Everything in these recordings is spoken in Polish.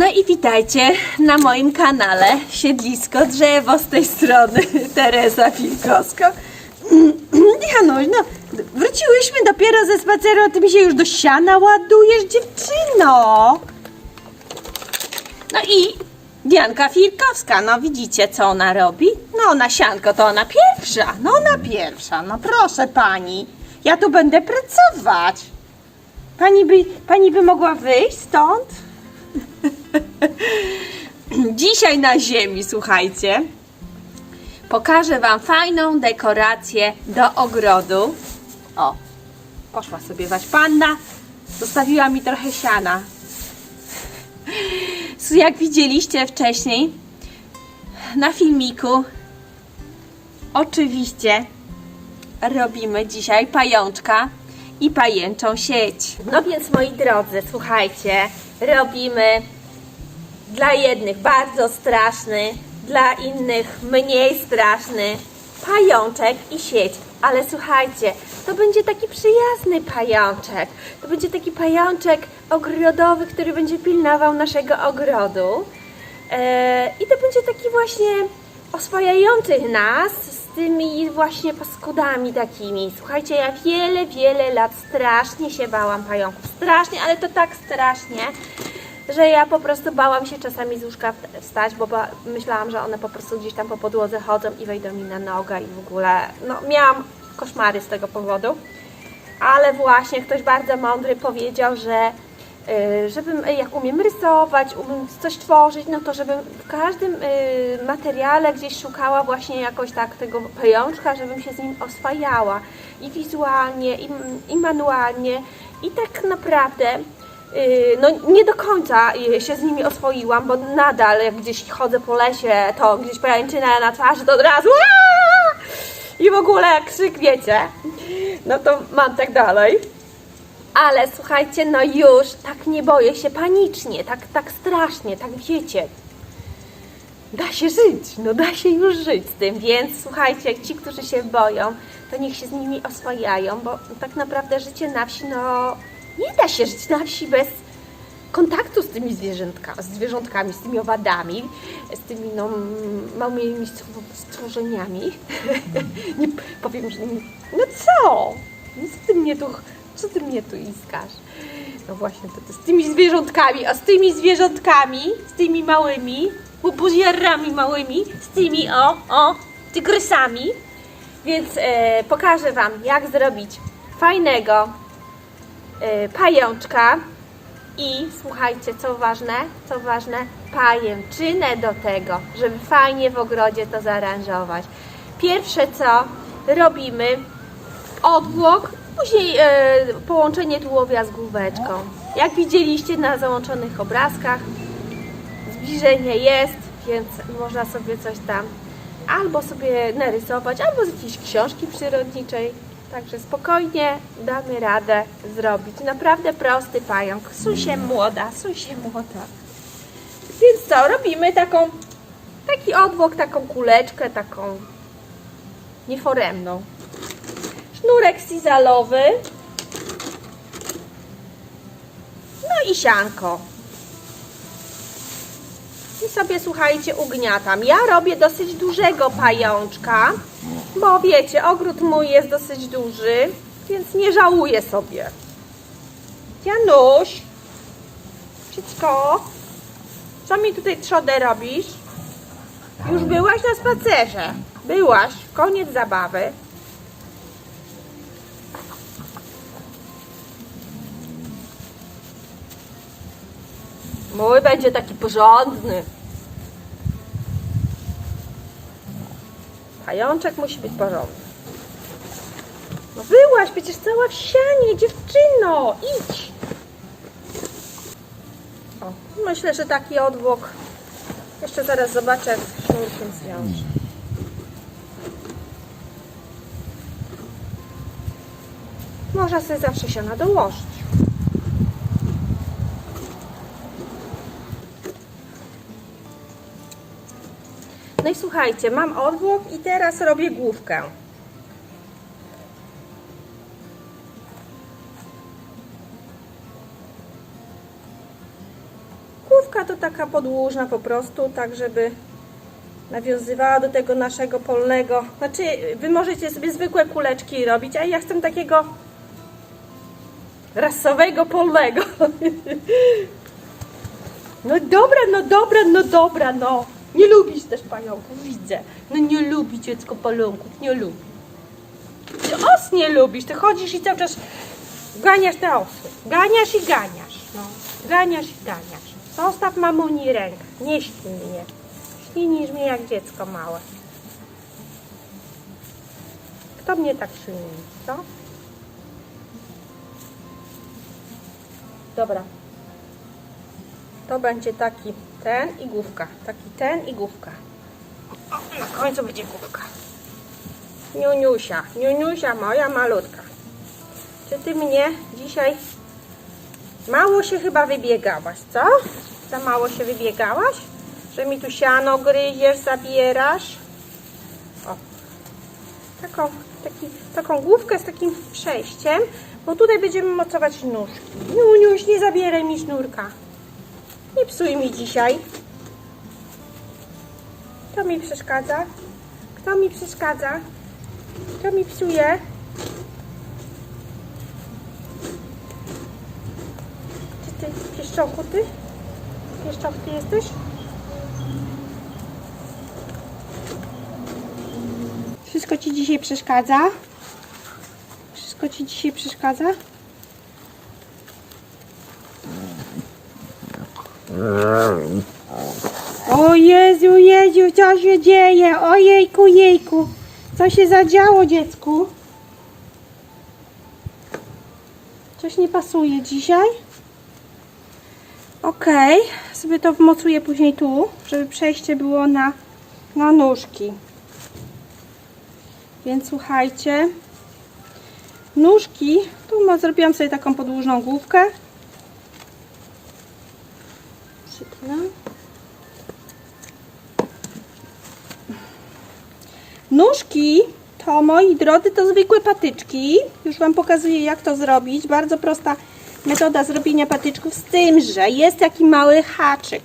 No i witajcie na moim kanale Siedlisko Drzewo z tej strony Teresa Filkowska. Januś, no wróciłyśmy dopiero ze spaceru, a ty mi się już do siana ładujesz, dziewczyno. No i Dianka Filkowska, no widzicie co ona robi? No na sianko to ona pierwsza, no ona pierwsza, no proszę pani. Ja tu będę pracować. Pani by, pani by mogła wyjść stąd? Dzisiaj na ziemi, słuchajcie, pokażę Wam fajną dekorację do ogrodu. O, poszła sobie wać panna, zostawiła mi trochę siana. Jak widzieliście wcześniej na filmiku, oczywiście robimy dzisiaj pajączka i pajęczą sieć. No więc moi drodzy, słuchajcie, robimy dla jednych bardzo straszny, dla innych mniej straszny pajączek i sieć. Ale słuchajcie, to będzie taki przyjazny pajączek. To będzie taki pajączek ogrodowy, który będzie pilnował naszego ogrodu. Eee, I to będzie taki właśnie oswajający nas z tymi właśnie paskudami takimi. Słuchajcie, ja wiele, wiele lat strasznie się bałam pająków. Strasznie, ale to tak strasznie, że ja po prostu bałam się czasami z łóżka wstać, bo myślałam, że one po prostu gdzieś tam po podłodze chodzą i wejdą mi na nogę i w ogóle, no miałam koszmary z tego powodu. Ale właśnie ktoś bardzo mądry powiedział, że y, żebym, jak umiem rysować, umiem coś tworzyć, no to żebym w każdym y, materiale gdzieś szukała właśnie jakoś tak tego pajączka, żebym się z nim oswajała i wizualnie, i, i manualnie i tak naprawdę no nie do końca y, się z nimi oswoiłam, bo nadal jak gdzieś chodzę po lesie, to gdzieś pajęczyna na twarzy, to od razu "Aaa!" i w ogóle jak krzyk, wiecie, no to mam tak dalej. Ale słuchajcie, no już tak nie boję się panicznie, tak, tak strasznie, tak wiecie. Da się żyć, no da się już żyć z tym, więc słuchajcie, ci, którzy się boją, to niech się z nimi oswajają, bo tak naprawdę życie na wsi, no nie da się żyć na wsi bez kontaktu z tymi zwierzętka, z zwierzątkami, z tymi owadami, z tymi no, małymi stwo- stworzeniami. nie powiem, że nie... No co? No co ty mnie tu, co ty mnie tu iskasz? No właśnie, to, to z tymi zwierzątkami, a z tymi zwierzątkami, z tymi małymi, buziarami małymi, z tymi o, o, tygrysami. Więc e, pokażę Wam, jak zrobić fajnego pajączka i słuchajcie, co ważne, co ważne, pajęczynę do tego, żeby fajnie w ogrodzie to zaaranżować. Pierwsze co robimy, odwłok, później e, połączenie tułowia z główeczką. Jak widzieliście na załączonych obrazkach, zbliżenie jest, więc można sobie coś tam albo sobie narysować, albo z jakiejś książki przyrodniczej. Także spokojnie damy radę zrobić. Naprawdę prosty pająk. Susie młoda, susie młoda. Więc co, robimy taką, taki odwłok, taką kuleczkę, taką nieforemną. Sznurek sizalowy. No i sianko. Sobie słuchajcie, ugniatam. Ja robię dosyć dużego pajączka, bo wiecie, ogród mój jest dosyć duży, więc nie żałuję sobie. Janusz, dziecko, co mi tutaj trzodę robisz? Już byłaś na spacerze. Byłaś, koniec zabawy. Mój będzie taki porządny. Pajączek musi być porządny. No byłaś przecież cała w sianie, dziewczyno, idź. O, myślę, że taki odwłok. Jeszcze zaraz zobaczę, jak sznurkiem zwiążę. Można sobie zawsze siana dołożyć. No i słuchajcie, mam odwłok i teraz robię główkę. Główka to taka podłużna po prostu, tak żeby nawiązywała do tego naszego polnego. Znaczy, wy możecie sobie zwykłe kuleczki robić, a ja chcę takiego rasowego polnego. No dobra, no dobra, no dobra, no. Nie lubisz też pająków, widzę. No nie lubi dziecko pająków, nie lubi. Ty os nie lubisz, ty chodzisz i cały czas ganiasz te osy. Ganiasz i ganiasz, no. Ganiasz i ganiasz. Zostaw mamuni rękę, nie ślij mnie. Ślinisz mnie jak dziecko małe. Kto mnie tak ślini, co? Dobra. To będzie taki ten i główka. Taki ten i główka. O, na końcu będzie główka. Niuniusia, Niuniusia moja malutka. Czy ty mnie dzisiaj mało się chyba wybiegałaś, co? Za mało się wybiegałaś? Że mi tu siano gryziesz, zabierasz? O. Taką, taki, taką główkę z takim przejściem, bo tutaj będziemy mocować nóżki. Niuniuś, nie zabieraj mi sznurka. Nie psuj mi dzisiaj. Kto mi przeszkadza? Kto mi przeszkadza? Kto mi psuje? Czy ty pieszczochu ty? Ty jesteś? Wszystko ci dzisiaj przeszkadza? Wszystko ci dzisiaj przeszkadza? O Jezu, Jezu, co się dzieje? Ojejku, jejku. Co się zadziało, dziecku? Coś nie pasuje dzisiaj? Okej, sobie to wmocuję później tu, żeby przejście było na, na nóżki. Więc słuchajcie, nóżki, tu ma, zrobiłam sobie taką podłużną główkę. Przytnę. Nóżki to, moi drodzy, to zwykłe patyczki. Już Wam pokazuję, jak to zrobić. Bardzo prosta metoda zrobienia patyczków, z tym, że jest taki mały haczyk.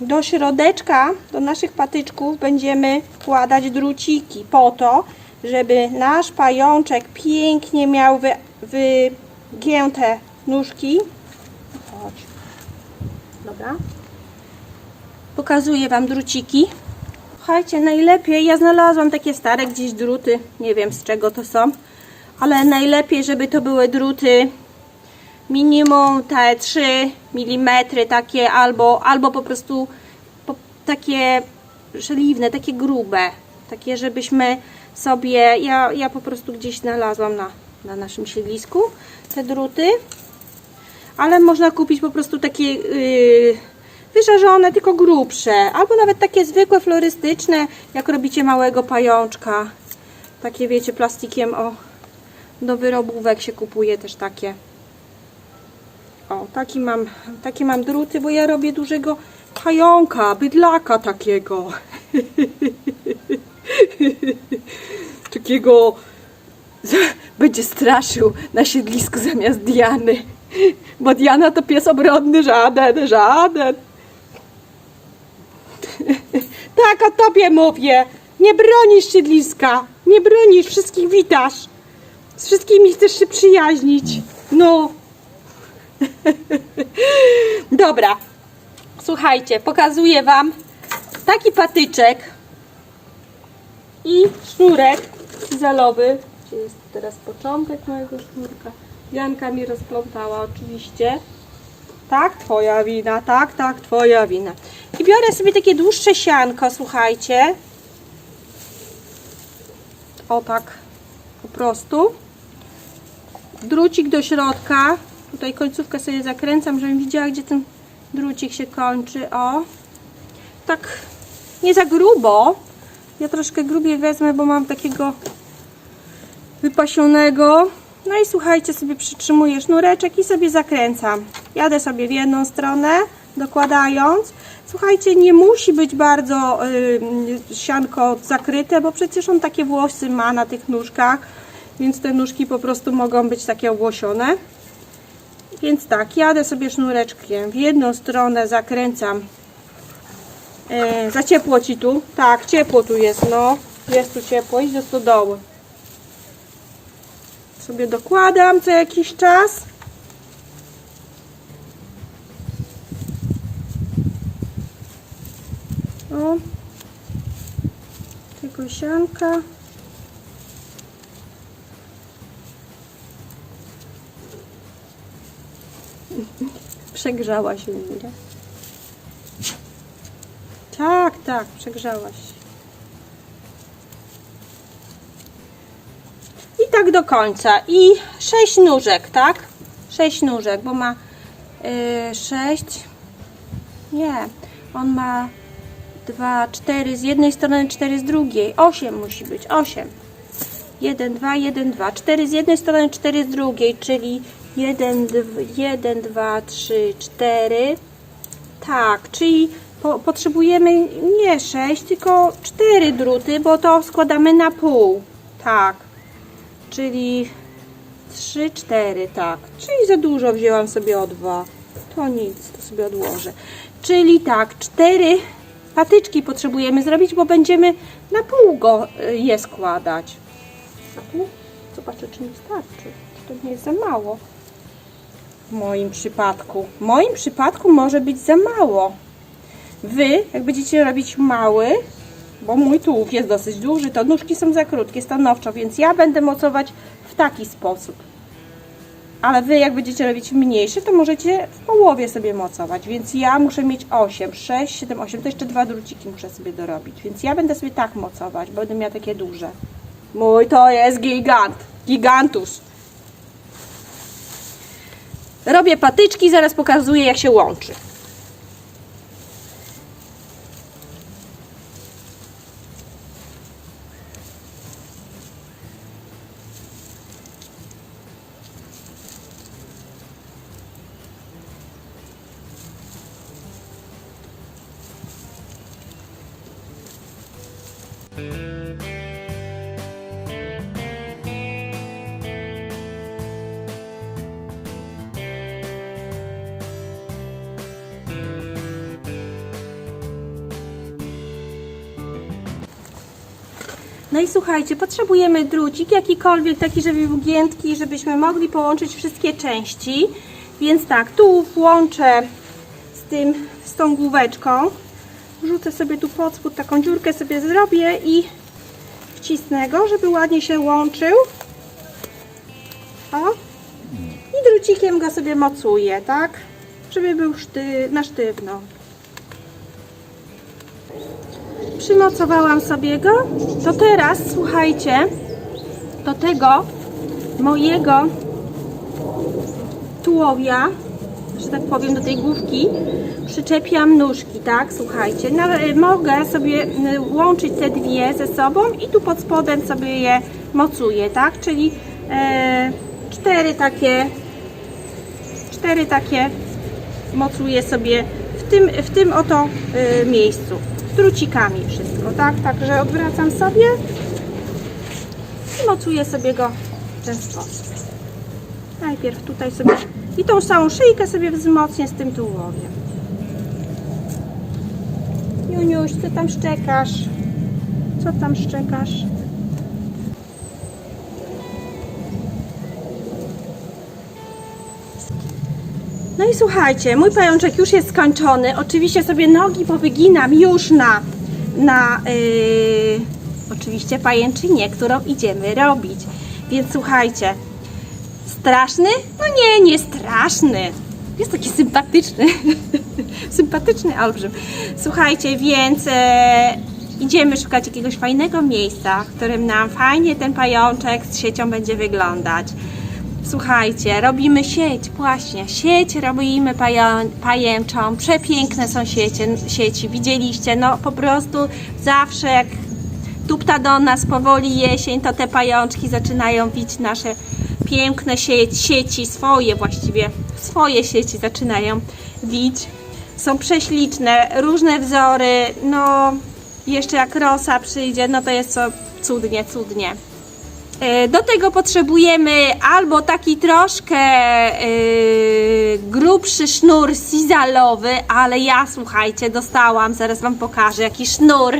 Do środeczka, do naszych patyczków będziemy wkładać druciki po to, żeby nasz pajączek pięknie miał wy, wygięte nóżki. Dobra. Pokazuję Wam druciki. Słuchajcie, najlepiej, ja znalazłam takie stare gdzieś druty, nie wiem z czego to są, ale najlepiej, żeby to były druty minimum te 3 mm takie, albo, albo po prostu po, takie żeliwne, takie grube, takie żebyśmy sobie, ja, ja po prostu gdzieś znalazłam na, na naszym siedlisku te druty, ale można kupić po prostu takie yy, wyszarzone, tylko grubsze, albo nawet takie zwykłe, florystyczne, jak robicie małego pajączka. Takie wiecie, plastikiem o, do wyrobówek się kupuje też takie. O, taki mam, takie mam druty, bo ja robię dużego pająka, bydlaka takiego. takiego będzie straszył na siedlisku zamiast Diany. Bo Diana to pies obronny, żaden, żaden. Tak, o tobie mówię. Nie bronisz siedliska. Nie bronisz, wszystkich witasz. Z wszystkimi chcesz się przyjaźnić. No. Dobra. Słuchajcie, pokazuję wam taki patyczek i sznurek zalowy. Gdzie jest teraz początek mojego sznurka? Janka mi rozplątała oczywiście. Tak, twoja wina, tak, tak, twoja wina. I biorę sobie takie dłuższe sianko, słuchajcie. O tak, po prostu. Drucik do środka. Tutaj końcówkę sobie zakręcam, żebym widziała, gdzie ten drucik się kończy. O. Tak, nie za grubo. Ja troszkę grubiej wezmę, bo mam takiego wypasionego. No i słuchajcie, sobie przytrzymuję sznureczek i sobie zakręcam. Jadę sobie w jedną stronę, dokładając. Słuchajcie, nie musi być bardzo y, sianko zakryte, bo przecież on takie włosy ma na tych nóżkach, więc te nóżki po prostu mogą być takie ogłosione. Więc tak, jadę sobie sznureczkiem. W jedną stronę zakręcam. E, za ciepło ci tu? Tak, ciepło tu jest, no. Jest tu ciepło, idź do stodoły. Sobie dokładam co jakiś czas. O. Tego sianka. Przegrzała się, nie? Tak, tak, przegrzałaś się. I tak do końca. I sześć nóżek, tak? Sześć nóżek, bo ma yy, sześć. Nie, on ma dwa, cztery z jednej strony, cztery z drugiej. Osiem musi być, osiem. 1, 2, 1, 2, 4 z jednej strony, 4 z drugiej, czyli 1, 1 2, 3, 4. Tak, czyli po, potrzebujemy nie 6, tylko 4 druty, bo to składamy na pół. Tak, czyli 3, 4, tak. Czyli za dużo wzięłam sobie o 2. To nic, to sobie odłożę. Czyli tak, 4 patyczki potrzebujemy zrobić, bo będziemy na pół go y, je składać. Zobaczę, czy mi starczy. Czy to nie jest za mało? W moim przypadku. W moim przypadku może być za mało. Wy, jak będziecie robić mały, bo mój tułów jest dosyć duży, to nóżki są za krótkie, stanowczo, więc ja będę mocować w taki sposób. Ale wy, jak będziecie robić mniejszy, to możecie w połowie sobie mocować. Więc ja muszę mieć 8, 6, 7, 8. To jeszcze dwa druciki muszę sobie dorobić. Więc ja będę sobie tak mocować, bo będę miała takie duże. Mój to jest gigant. Gigantus. Robię patyczki, zaraz pokazuję jak się łączy. No i słuchajcie, potrzebujemy drucik jakikolwiek, taki, żeby był giętki, żebyśmy mogli połączyć wszystkie części. Więc tak, tu włączę z tym, z tą główeczką. Wrzucę sobie tu pod spód, taką dziurkę sobie zrobię i wcisnę go, żeby ładnie się łączył. O. I drucikiem go sobie mocuję, tak? Żeby był szty na sztywno. Przymocowałam sobie go. To teraz, słuchajcie, do tego mojego tułowia, że tak powiem, do tej główki przyczepiam nóżki, tak? Słuchajcie, y, mogę sobie łączyć te dwie ze sobą i tu pod spodem sobie je mocuję, tak? Czyli e, cztery takie cztery takie mocuję sobie w tym, w tym oto y, miejscu. Drucikami wszystko, tak? Także odwracam sobie i mocuję sobie go w ten sposób. Najpierw tutaj sobie i tą całą szyjkę sobie wzmocnię z tym tułowiem. Juniuś, co tam szczekasz? Co tam szczekasz? No i słuchajcie, mój pajączek już jest skończony. Oczywiście sobie nogi powyginam już na, na yy, oczywiście pajęczynie, którą idziemy robić. Więc słuchajcie, straszny? No nie, nie straszny. Jest taki sympatyczny. sympatyczny olbrzym. Słuchajcie, więc e, idziemy szukać jakiegoś fajnego miejsca, w którym nam fajnie ten pajączek z siecią będzie wyglądać. Słuchajcie, robimy sieć, właśnie, sieć robimy pają, pajęczą, przepiękne są siecie, sieci, widzieliście, no po prostu zawsze jak tupta do nas powoli jesień, to te pajączki zaczynają wić nasze piękne sieci, sieci, swoje właściwie, swoje sieci zaczynają wić. Są prześliczne, różne wzory, no jeszcze jak rosa przyjdzie, no to jest to cudnie, cudnie. E, Do tego potrzebujemy albo taki troszkę e, grubszy sznur sizalowy, ale ja słuchajcie, dostałam, zaraz Wam pokażę jaki sznur.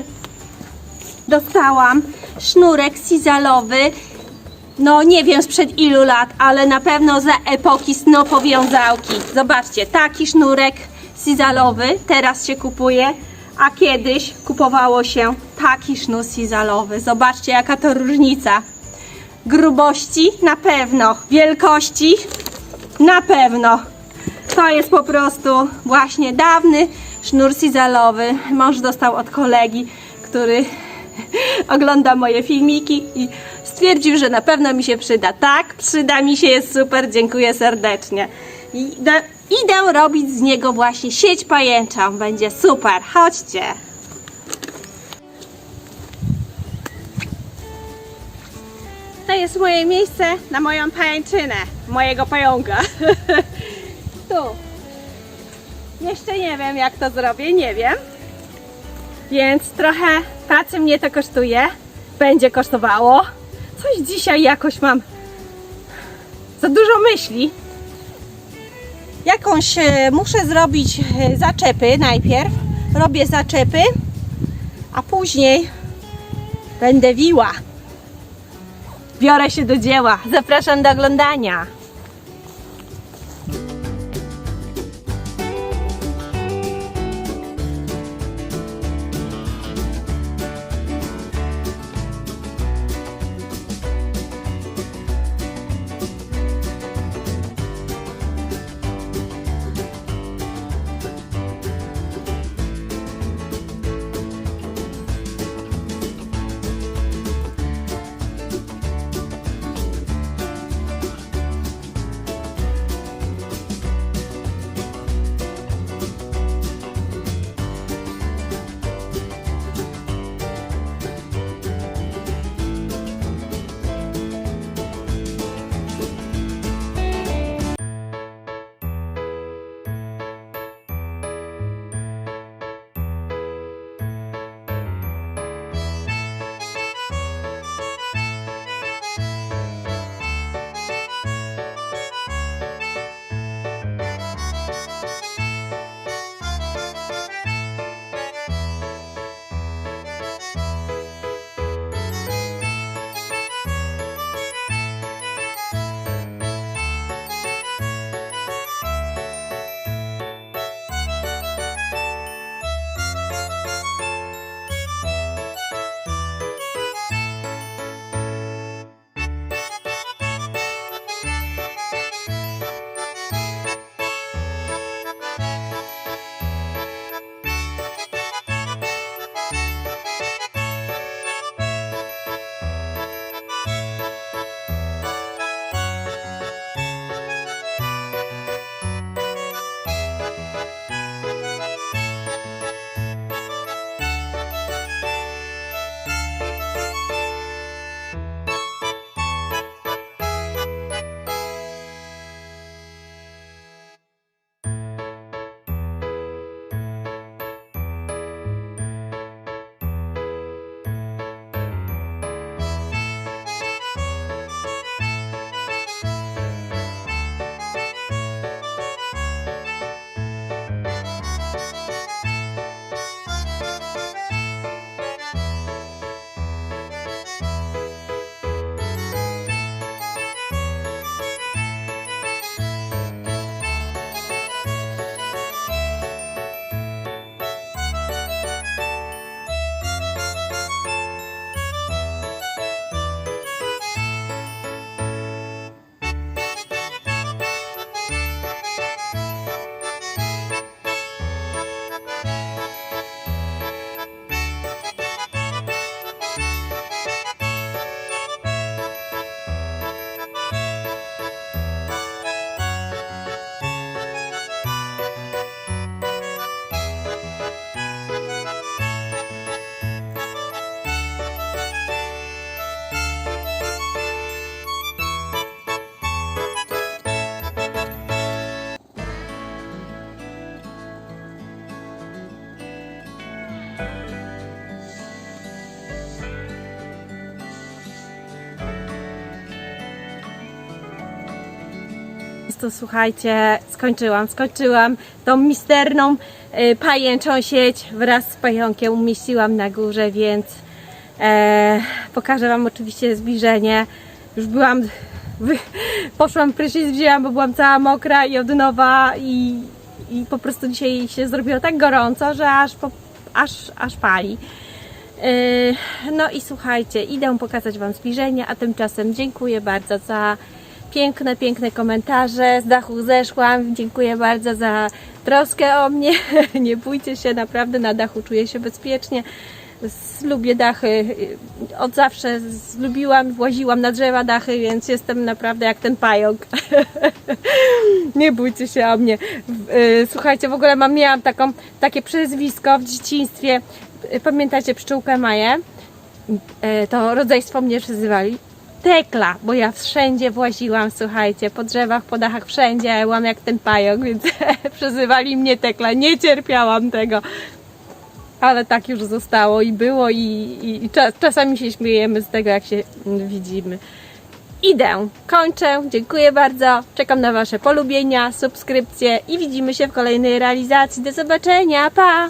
Dostałam sznurek sizalowy, no nie wiem sprzed ilu lat, ale na pewno za epoki snopowiązałki. Zobaczcie, taki sznurek sizalowy teraz się kupuje, a kiedyś kupowało się taki sznur sizalowy. Zobaczcie jaka to różnica. Grubości na pewno, wielkości na pewno. To jest po prostu właśnie dawny sznur sizalowy. Mąż dostał od kolegi, który ogląda moje filmiki i stwierdził, że na pewno mi się przyda. Tak, przyda mi się, jest super, dziękuję serdecznie. Idę, robić z niego właśnie sieć pajęczą, będzie super, chodźcie. To jest moje miejsce na moją pajęczynę, mojego pająka. tu. Jeszcze nie wiem jak to zrobię, nie wiem. Więc trochę pracy mnie to kosztuje. Będzie kosztowało. Coś dzisiaj jakoś mam za dużo myśli. Jakąś e, muszę zrobić e, zaczepy najpierw. Robię zaczepy, a później będę wiła. Biorę się do dzieła. Zapraszam do oglądania. Prostu słuchajcie, skończyłam, skończyłam tą misterną y, pajęczą sieć wraz z pająkiem umieściłam na górze, więc e, pokażę Wam oczywiście zbliżenie. Już byłam, wy, poszłam prysznic, wzięłam, bo byłam cała mokra i od nowa i, i po prostu dzisiaj się zrobiło tak gorąco, że aż, po, aż, aż pali. Yy, No i słuchajcie, idę pokazać Wam zbliżenie, a tymczasem dziękuję bardzo za piękne, piękne komentarze. Z dachu zeszłam. Dziękuję bardzo za troskę o mnie. Nie bójcie się, naprawdę na dachu czuję się bezpiecznie. Lubię dachy. Od zawsze lubiłam, właziłam na drzewa dachy, więc jestem naprawdę jak ten pająk. Nie bójcie się o mnie. Yy, Słuchajcie, w ogóle mam, miałam taką, takie przezwisko w dzieciństwie. Pamiętacie pszczółkę Maję? Yy, To rodzeństwo mnie przezywali. Tekla, bo ja wszędzie właziłam, słuchajcie, po drzewach, po dachach, wszędzie, byłam jak ten pająk, więc przezywali mnie Tekla. Nie cierpiałam tego. Ale tak już zostało i było i, i, i czas, czasami się śmiejemy z tego, jak się widzimy. Idę, kończę, dziękuję bardzo, czekam na Wasze polubienia, subskrypcje i widzimy się w kolejnej realizacji. Do zobaczenia, pa!